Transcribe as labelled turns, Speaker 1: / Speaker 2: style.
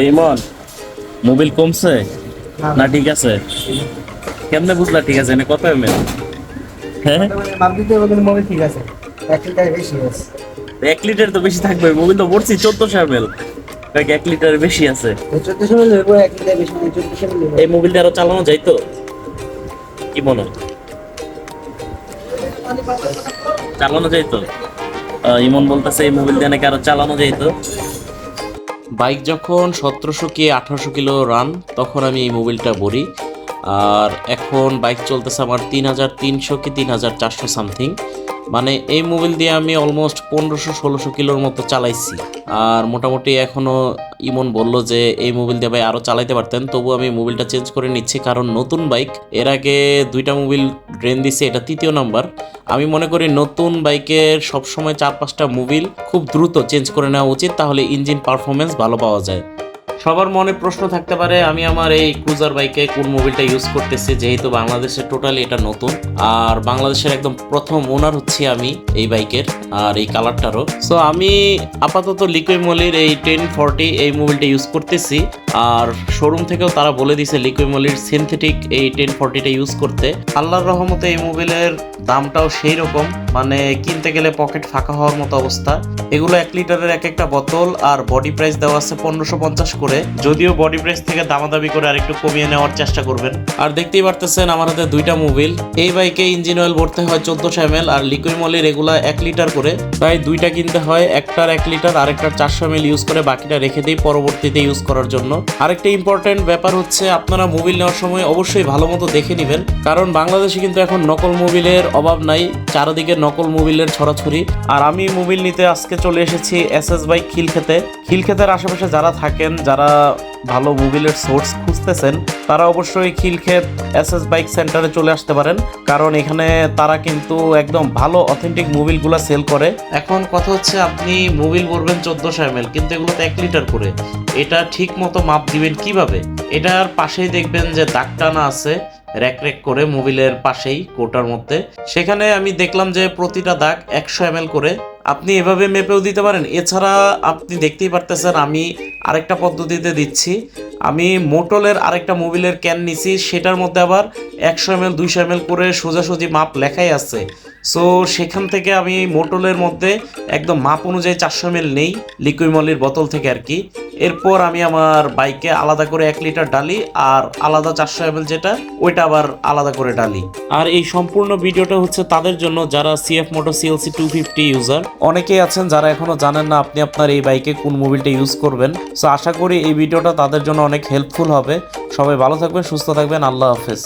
Speaker 1: এই মন মোবিল কমছে? না ঠিক আছে? কেমনে বুঝলা ঠিক আছে? না কত এমএল হ্যাঁ?
Speaker 2: মাপ দিতে ঠিক আছে। লিটার বেশি আছে।
Speaker 1: এক লিটার তো বেশি থাকবে। মোবিল তো পড়ছি চোদ্দশো এমএল। এক লিটার বেশি আছে।
Speaker 2: চোদ্দশো মিল হইব এক লিটার বেশি চোদ্দশো মিল
Speaker 1: এই মোবিলটা আরও চালানো যাইতো কি মনে হয়? চালানো যাইতো? ইমন বলতেছে, এই মোবিল দিয়ে নাকি আরও চালানো যাইতো। বাইক যখন সতেরোশো কি আঠারোশো কিলো রান তখন আমি এই মোবিলটা ভরি। আর এখন বাইক চলতেছে আমার তিন হাজার তিনশো কি তিন হাজার চারশো সামথিং মানে এই মোবিল দিয়ে আমি অলমোস্ট পনেরোশো, ষোলোশো কিলোর মতো চালাইছি। আর মোটামুটি এখনও ইমন বলল যে এই মোবিল দিয়ে ভাই আরও চালাইতে পারতেন, তবু আমি মোবিলটা চেঞ্জ করে নিচ্ছি, কারণ নতুন বাইক, এর আগে দুইটা মোবিল ড্রেন দিছে, এটা তৃতীয় নাম্বার। আমি মনে করি নতুন বাইকের সবসময় চার পাঁচটা মোবিল খুব দ্রুত চেঞ্জ করে নেওয়া উচিত, তাহলে ইঞ্জিন পারফরমেন্স ভালো পাওয়া যায়। সবার মনে প্রশ্ন থাকতে পারে, আমি আমার এই ক্রুজার বাইকে কোন মোবিলটা ইউজ করতেছি, যেহেতু বাংলাদেশে টোটালি এটা নতুন। আর বাংলাদেশের একদম প্রথম ওনার হচ্ছি আমি এই বাইকের আর এই কালারটারও সো আমি আপাতত লিকুইমলির এই টেন ফর্টি এই মোবিলটা ইউজ করতেছি, আর শোরুম থেকেও তারা বলে দিছে লিকুইমলির সিনথেটিক এই টেন ফর্টিটা ইউজ করতে। আল্লাহর রহমতে এই মোবিলের দামটাও সেই রকম মানে কিনতে গেলে পকেট ফাঁকা হওয়ার মতো অবস্থা। এগুলো এক লিটারের এক একটা বোতল আর বডি প্রাইস দেওয়া আছে পনেরোশো পঞ্চাশ করে। যদিও বডি প্রাইস থেকে দামাদামি করে আরেকটু কমিয়ে নেওয়ার চেষ্টা করবেন। আর দেখতেই পারতেছেন আমার হাতে দুইটা মোবিল এই বাইকে ইঞ্জিন অয়েল ভরতে হয় চোদ্দশো এম এল আর লিকুইমলির এগুলা এক লিটার করে। তাই দুইটা কিনতে হয়, একটার এক লিটার, আরেকটার চারশো এম এল ইউজ করে বাকিটা রেখে দিই পরবর্তীতে ইউজ করার জন্য। আরেকটা ইম্পর্টেন্ট ব্যাপার হচ্ছে, আপনারা মোবিল নেওয়ার সময় অবশ্যই ভালো মতো দেখে নেবেন। কারণ বাংলাদেশে কিন্তু এখন নকল মোবিলের অভাব নাই, চারদিকে নকল মোবিলের ছড়াছড়ি। আর আমি মোবিল নিতে আজকে চলে এসেছি এস এস বাইক খিলক্ষেতে। খিলক্ষেতের আশেপাশে যারা থাকেন, যারা ভালো মোবিলের সোর্স খুঁজতেছেন, তারা অবশ্যই খিলক্ষেত এস এস বাইক সেন্টারে চলে আসতে পারেন। কারণ এখানে তারা কিন্তু একদম ভালো, অথেন্টিক মোবিলগুলো সেল করে। এখন কথা হচ্ছে, আপনি মোবিল বলবেন চোদ্দোশো এম কিন্তু এগুলো তো এক লিটার করে। এটা ঠিক মতো মাপ দিবেন কীভাবে? এটার পাশেই দেখবেন যে দাগ আছে। র্যাক র্যাক করে মোবিলের পাশেই কোটার মধ্যে। সেখানে আমি দেখলাম যে প্রতিটা দাগ একশো এম করে। আপনি এভাবে মেপেও দিতে পারেন। এছাড়া আপনি দেখতেই পারতেছেন, আমি আরেকটা পদ্ধতিতে দিচ্ছি। আমি মোটলের আরেকটা মোবিলের ক্যান নিছি, সেটার মধ্যে আবার একশো এম এল দুইশো এম এল করে সোজাসুজি মাপ লেখাই আছে। সো সেখান থেকে আমি মোটলের মধ্যে একদম মাপ অনুযায়ী চারশো এম এল নেই লিকুইমলির বোতল থেকে আর কি। এরপর আমি আমার বাইকে আলাদা করে এক লিটার ডালি আর আলাদা চারশো এম যেটা ওইটা আবার আলাদা করে ডালি। আর এই সম্পূর্ণ ভিডিওটা হচ্ছে তাদের জন্য যারা CF moto CLC two fifty user অনেকেই আছেন যারা এখনও জানেন না আপনি আপনার এই বাইকে কোন মোবিলটা ইউজ করবেন। সো আশা করি এই ভিডিওটা তাদের জন্য অনেক হেল্পফুল হবে। সবাই ভালো থাকবেন সুস্থ থাকবেন আল্লাহ হাফেজ।